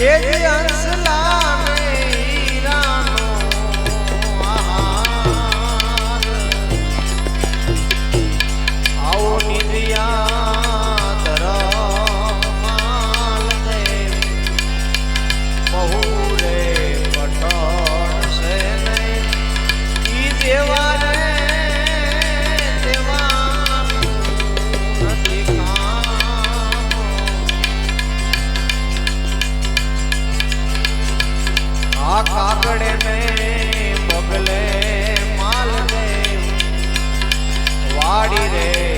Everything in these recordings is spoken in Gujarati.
એ જ આ કાગડે ને બગલે માલ ને વાડી રે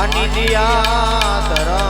માની જિયા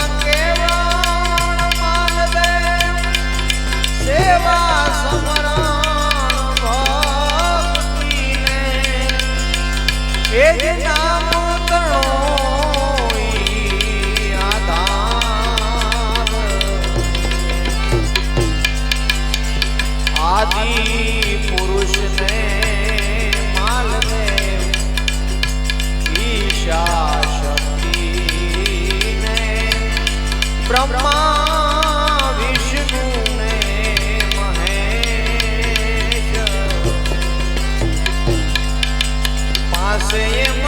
બ્રહ્મા વિષ્ણુ ને મહેશ પાસે એમ